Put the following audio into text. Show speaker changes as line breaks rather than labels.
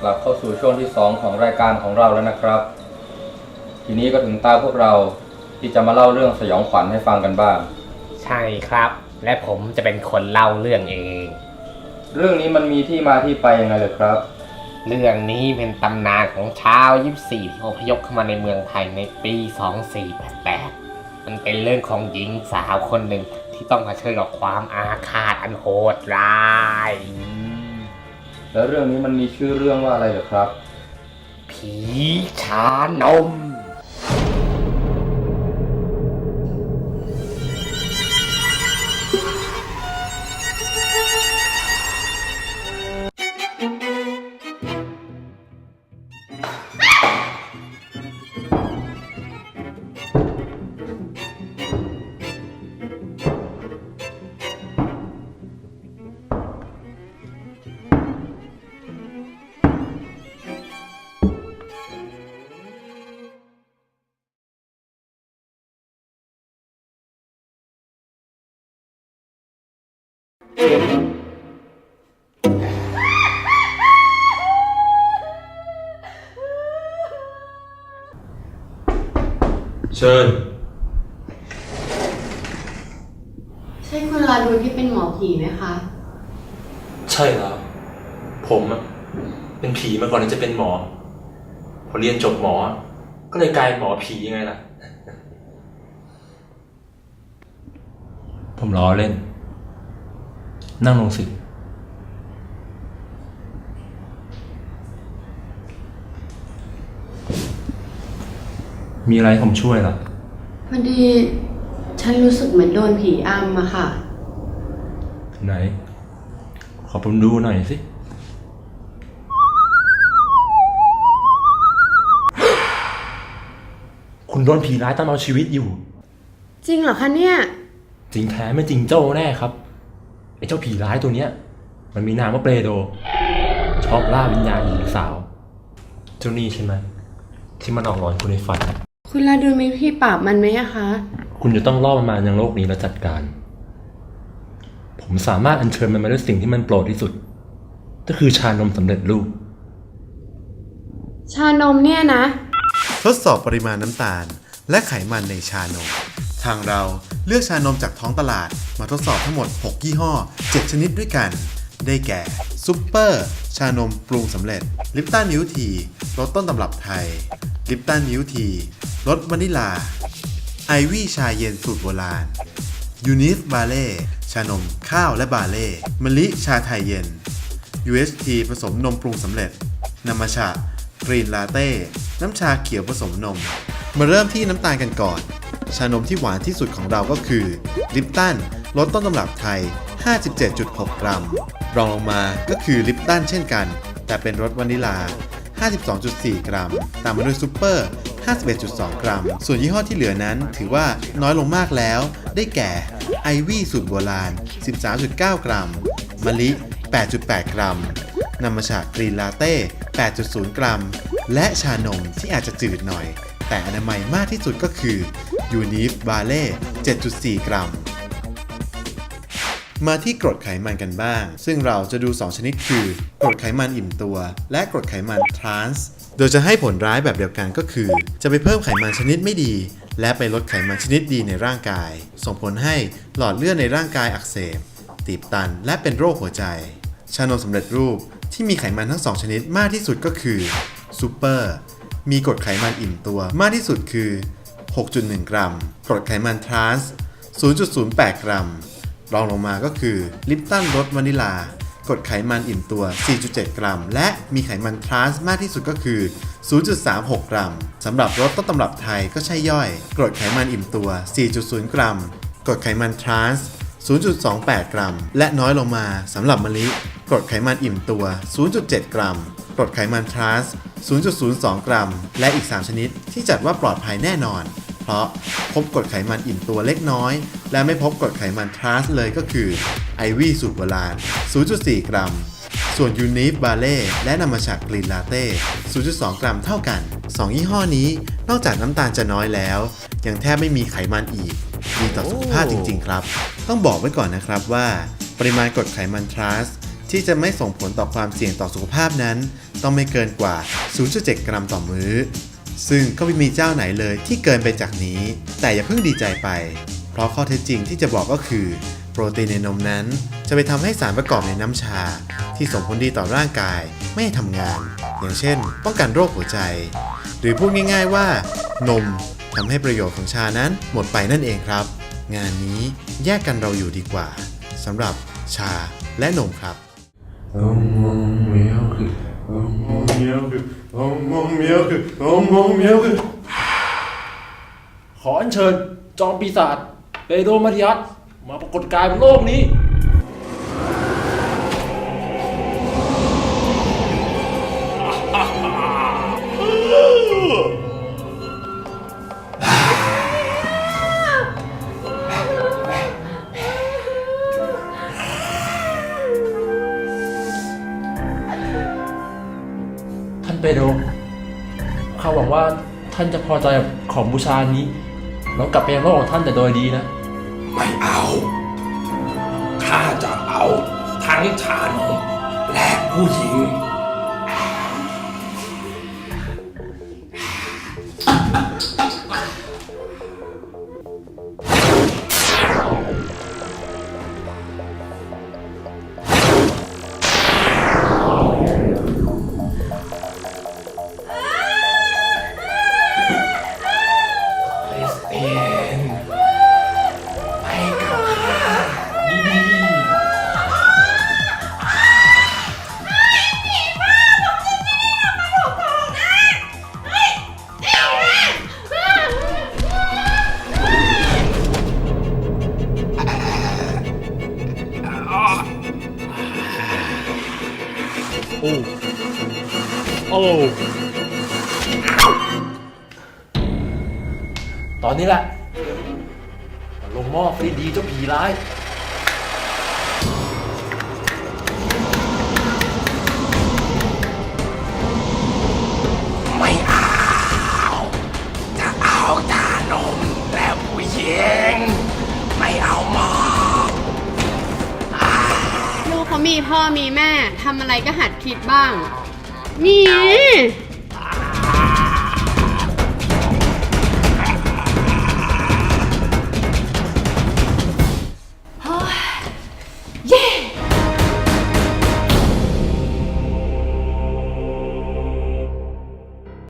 กลับเข้าสู่ช่วงที่ 2 ของรายการของเราแล้วนะครับ ทีนี้ก็ถึงตาพวกเราที่จะมาเล่าเรื่องสยองขวัญให้ฟังกันบ้าง
ใช่ครับ และผมจะเป็นคนเล่าเรื่องเอง
เรื่องนี้มันมีที่มาที่ไปยังไงเลยครับ
เรื่องนี้เป็นตำนานของชาวยิปซีที่อพยพเข้ามาในเมืองไทยในปี 2488 มันเป็นเรื่องของหญิงสาวคนหนึ่งที่ต้องเผชิญกับความอาฆาตอันโหดร้าย
แล้วเรื่องนี้มันมีชื่อเรื่องว่าอะไรเหรอครับ
ผีชานม
เชิญ
ใช่คุณลาดูที่เป็นหมอผีไหมคะ
ใช่แล้ว ผมอะเป็นผีมาก่อนที่จะเป็นหมอ พอเรียนจบหมอ ก็เลยกลายเป็นหมอผียังไงล่ะ ผมล้อเล่น นั่งลงสิมีอะไรให้ผมช่วยล่ะ
พอดีฉันรู้สึกเหมือนโดนผีอำอะค่ะ
ไหน ขอผมดูหน่อยสิ คุณโดนผีร้ายตามเอาชีวิตอยู่
จริงเหรอคะเนี่ย
จริงแท้ไม่จริงเจ้าแน่ครับ ไอ้เจ้าผีร้ายตัวเนี้ย มันมีนามว่าเปรโด ชอบล่าวิญญาณหญิงสาว เจ้านี่ใช่ไหมที่มันออกหลอนคุณในฝัน
คุณลาดูมีพี่ปราบมันไหมอะคะ
คุณจะต้องล่อมันมายังโลกนี้แล้วจัดการ ผมสามารถอัญเชิญมันมาด้วยสิ่งที่มันโปรดที่สุด ก็คือชานมสำเร็จรูป
ชานมเนี่ยนะ
ทดสอบปริมาณน้ำตาล และไขมันในชานม ทางเรา เลือกชานมจากท้องตลาดมาทดสอบทั้งหมด 6 ยี่ห้อ 7 ชนิดด้วยกัน ได้แก่ซุปเปอร์ชานมปรุงสำเร็จ ลิปตันนิ้วทีรสต้นตำรับไทย ลิปตันนิ้วทีรสวานิลา ไอวี่ชาเย็นสูตรโบราณยูนิฟบาเล่ชานม ข้าวและบาเล่มะลิชาไทยเย็น UST ผสมนมปรุงสำเร็จนามาชากรีนลาเต้ น้ำชาเขียวผสมนม มาเริ่มที่น้ำตาลกันก่อน ชานมที่หวานที่สุดของเราก็คือลิปตันรสต้นตำรับไทย 57.6 กรัม รองลงมาก็คือลิปตันเช่นกัน แต่เป็นรสวานิลา 52.4 กรัม ตามมาด้วยซูเปอร์ 51.2 กรัม ส่วนยี่ห้อที่เหลือนั้นถือว่าน้อยลงมากแล้ว ได้แก่ไอวี่สูตรโบราณ 13.9 กรัม มะลิ 8.8 กรัมนำมาจากกรีนลาเต้ 8.0 กรัม และชานมที่อาจจะจืดหน่อย แต่อนามัยมากที่สุดก็คือยูนิฟบาเล่ 7.4 กรัม มาที่กรดไขมันกันบ้าง ซึ่งเราจะดู 2 ชนิดคือกรดไขมันอิ่มตัว และกรดไขมันทรานส์โดยจะให้ผลร้ายแบบเดียวกันก็คือ จะไปเพิ่มไขมันชนิดไม่ดี และไปลดไขมันชนิดดีในร่างกาย ส่งผลให้หลอดเลือดในร่างกายอักเสบ ตีบตัน และเป็นโรคหัวใจ ชานมสำเร็จรูปที่มีไขมันทั้ง 2 ชนิดมากที่สุดก็คือซูเปอร์ มีกรดไขมันอิ่มตัว มากที่สุดคือ 6.1 กรัม กรดไขมันทรานส์ 0.08 กรัม รองลงมาก็คือลิปตันรสวานิลากรดไขมันอิ่มตัว 4.7 กรัม และมีไขมันทรานส์มากที่สุดก็คือ 0.36 กรัม สำหรับรสต้นตำรับไทยก็ใช่ย่อย กรดไขมันอิ่มตัว 4.0 กรัม กรดไขมันทรานส์ 0.28 กรัม และน้อยลงมาสำหรับมะลิ กรดไขมันอิ่มตัว 0.7 กรัม กรดไขมันทรานส์ 0.02 กรัม และอีก 3 ชนิดที่จัดว่าปลอดภัยแน่นอน เพราะพบกรดไขมันอิ่มตัวเล็กน้อย และไม่พบกรดไขมันทรานส์เลยก็คือไอวี่สูตรโบราณ 0.4 กรัม ส่วนยูนิฟบาเล่และนำมาจากกรีนลาเต้ 0.2 กรัมเท่ากัน 2 ยี่ห้อนี้นอกจากน้ำตาลจะน้อยแล้ว ยังแทบไม่มีไขมันอีกดีต่อสุขภาพจริง ๆ ครับ ต้องบอกไว้ก่อนนะครับว่า ปริมาณกรดไขมันทรานส์ ที่จะไม่ส่งผลต่อความเสี่ยงต่อสุขภาพนั้น ต้องไม่เกินกว่า 0.7 กรัมต่อมื้อ ซึ่งก็ไม่มีเจ้าไหนเลยที่เกินไปจากนี้ แต่อย่าเพิ่งดีใจไป เพราะข้อเท็จจริงที่จะบอกก็คือ โปรตีนในนมนั้น จะไปทำให้สารประกอบในน้ำชา ที่ส่งผลดีต่อร่างกายไม่ทำงาน อย่างเช่น ป้องกันโรคหัวใจ หรือพูดง่าย ๆว่า นมทำให้ประโยชน์ของชานั้นหมดไปนั่นเองครับ งานนี้แยกกันเราอยู่ดีกว่าสำหรับชาและนมครับ
ขออัญเชิญจอมปีศาจเปโดรมาริยัสมาปรากฏกายบนโลกนี้ โดรข้าหวังว่าท่านจะพอใจกับของบูชานี้ แล้วกลับไปยังโลกของท่านแต่โดยดีนะ
ไม่เอา ข้าจะเอาทั้งชานมและผู้หญิง
อนนี้แหละมาลงหม้อฟรีดีเจ้าผีร้าย
ไม่เอาจะเอาชานมและผู้หญิงไม่เอาหมอ
ลูกเขามีพ่อมีแม่ทำอะไรก็หัดคิดบ้าง นี่